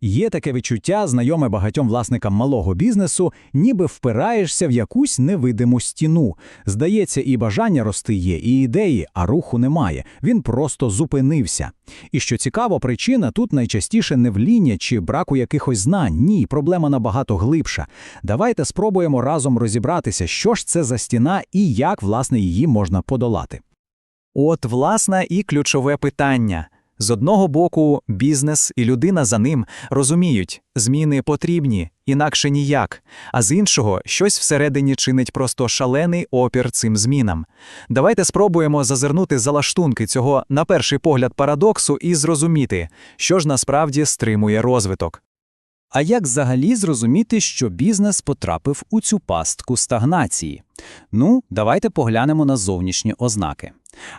Є таке відчуття, знайоме багатьом власникам малого бізнесу, ніби впираєшся в якусь невидиму стіну. Здається, і бажання рости є, і ідеї, а руху немає. Він просто зупинився. І що цікаво, причина тут найчастіше не в лінії чи браку якихось знань. Ні, проблема набагато глибша. Давайте спробуємо разом розібратися, що ж це за стіна і як, власне, її можна подолати. От, власне, і ключове питання. З одного боку, бізнес і людина за ним розуміють, зміни потрібні, інакше ніяк, а з іншого, щось всередині чинить просто шалений опір цим змінам. Давайте спробуємо зазирнути за лаштунки цього, на перший погляд, парадоксу і зрозуміти, що ж насправді стримує розвиток. А як взагалі зрозуміти, що бізнес потрапив у цю пастку стагнації? Ну, давайте поглянемо на зовнішні ознаки.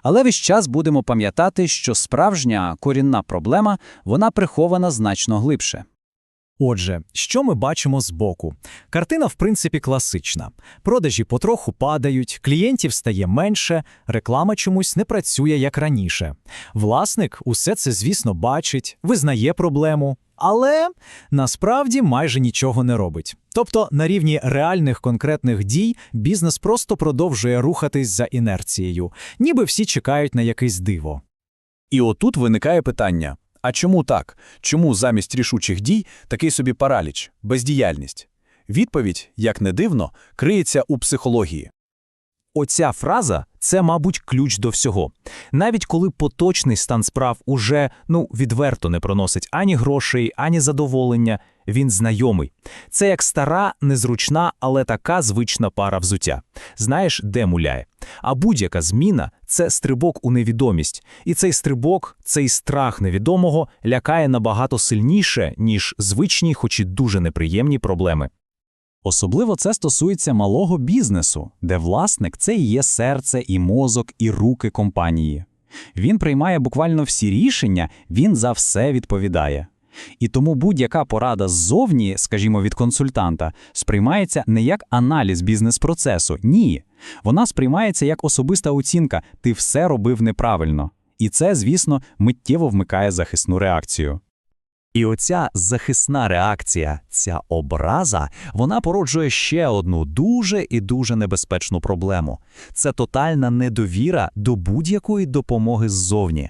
Але весь час будемо пам'ятати, що справжня корінна проблема вона прихована значно глибше. Отже, що ми бачимо збоку? Картина, в принципі, класична. Продажі потроху падають, клієнтів стає менше, реклама чомусь не працює як раніше. Власник усе це, звісно, бачить, визнає проблему, але насправді майже нічого не робить. Тобто на рівні реальних конкретних дій бізнес просто продовжує рухатись за інерцією, ніби всі чекають на якесь диво. І отут виникає питання: а чому так? Чому замість рішучих дій такий собі параліч, бездіяльність? Відповідь, як не дивно, криється у психології. Оця фраза це, мабуть, ключ до всього. Навіть коли поточний стан справ уже ну відверто не проносить ані грошей, ані задоволення, він знайомий. Це як стара, незручна, але така звична пара взуття. Знаєш, де муляє. А будь-яка зміна це стрибок у невідомість. І цей стрибок, цей страх невідомого лякає набагато сильніше, ніж звичні, хоч і дуже неприємні проблеми. Особливо це стосується малого бізнесу, де власник це і є серце, і мозок, і руки компанії. Він приймає буквально всі рішення, він за все відповідає. І тому будь-яка порада ззовні, скажімо, від консультанта, сприймається не як аналіз бізнес-процесу, ні. Вона сприймається як особиста оцінка, ти все робив неправильно. І це, звісно, миттєво вмикає захисну реакцію. І оця захисна реакція, ця образа, вона породжує ще одну дуже і дуже небезпечну проблему це тотальна недовіра до будь-якої допомоги ззовні.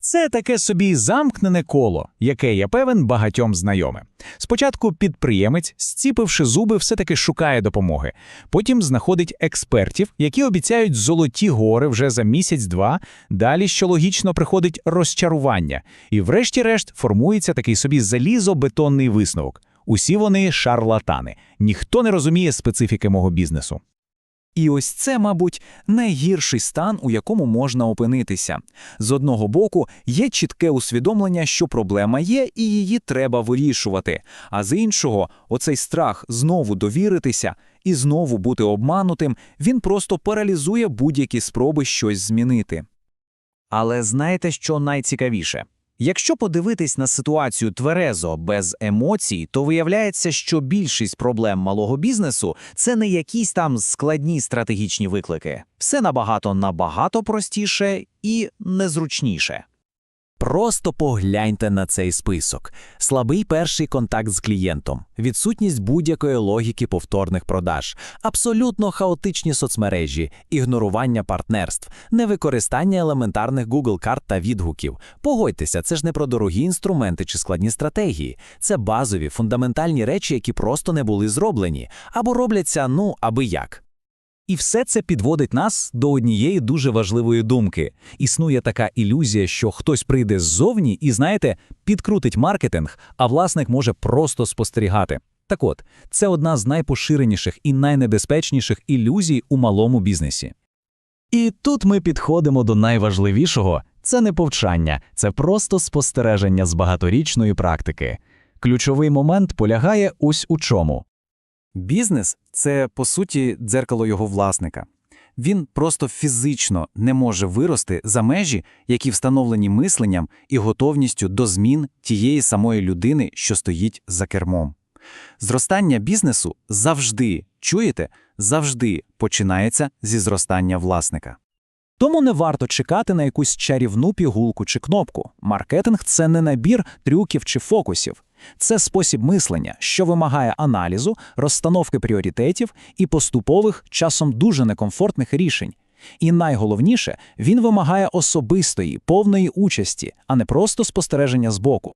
Це таке собі замкнене коло, яке я певен багатьом знайоме. Спочатку підприємець, зціпивши зуби, все-таки шукає допомоги. Потім знаходить експертів, які обіцяють золоті гори вже за місяць-два. Далі, що логічно, приходить розчарування. І, врешті-решт, формується такий собі залізобетонний висновок. Усі вони шарлатани. Ніхто не розуміє специфіки мого бізнесу. І ось це, мабуть, найгірший стан, у якому можна опинитися. З одного боку, є чітке усвідомлення, що проблема є, і її треба вирішувати. А з іншого, оцей страх знову довіритися і знову бути обманутим, він просто паралізує будь-які спроби щось змінити. Але знаєте, що найцікавіше? Якщо подивитись на ситуацію тверезо, без емоцій, то виявляється, що більшість проблем малого бізнесу це не якісь там складні стратегічні виклики. Все набагато набагато простіше і незручніше. Просто погляньте на цей список: слабий перший контакт з клієнтом, відсутність будь-якої логіки повторних продаж, абсолютно хаотичні соцмережі, ігнорування партнерств, невикористання елементарних Google карт та відгуків. Погодьтеся, це ж не про дорогі інструменти чи складні стратегії. Це базові фундаментальні речі, які просто не були зроблені, або робляться ну аби як. І все це підводить нас до однієї дуже важливої думки. Існує така ілюзія, що хтось прийде ззовні і, знаєте, підкрутить маркетинг, а власник може просто спостерігати. Так от, це одна з найпоширеніших і найнебезпечніших ілюзій у малому бізнесі. І тут ми підходимо до найважливішого це не повчання, це просто спостереження з багаторічної практики. Ключовий момент полягає ось у чому. Бізнес це, по суті, дзеркало його власника. Він просто фізично не може вирости за межі, які встановлені мисленням і готовністю до змін тієї самої людини, що стоїть за кермом. Зростання бізнесу завжди, чуєте, завжди починається зі зростання власника. Тому не варто чекати на якусь чарівну пігулку чи кнопку. Маркетинг це не набір трюків чи фокусів. Це спосіб мислення, що вимагає аналізу, розстановки пріоритетів і поступових, часом дуже некомфортних рішень. І найголовніше, він вимагає особистої, повної участі, а не просто спостереження збоку.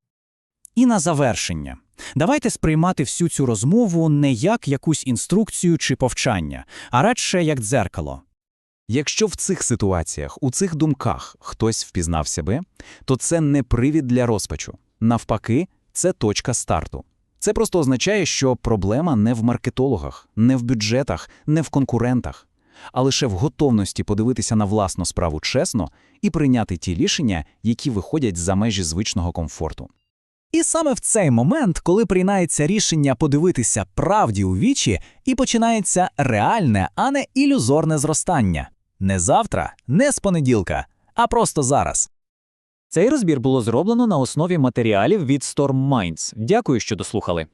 І на завершення. Давайте сприймати всю цю розмову не як якусь інструкцію чи повчання, а радше як дзеркало. Якщо в цих ситуаціях, у цих думках хтось впізнав себе, то це не привід для розпачу. Навпаки, це точка старту. Це просто означає, що проблема не в маркетологах, не в бюджетах, не в конкурентах, а лише в готовності подивитися на власну справу чесно і прийняти ті рішення, які виходять за межі звичного комфорту. І саме в цей момент, коли приймається рішення подивитися правді у вічі, і починається реальне, а не ілюзорне зростання. Не завтра, не з понеділка, а просто зараз. Цей розбір було зроблено на основі матеріалів від Storm Minds. Дякую, що дослухали.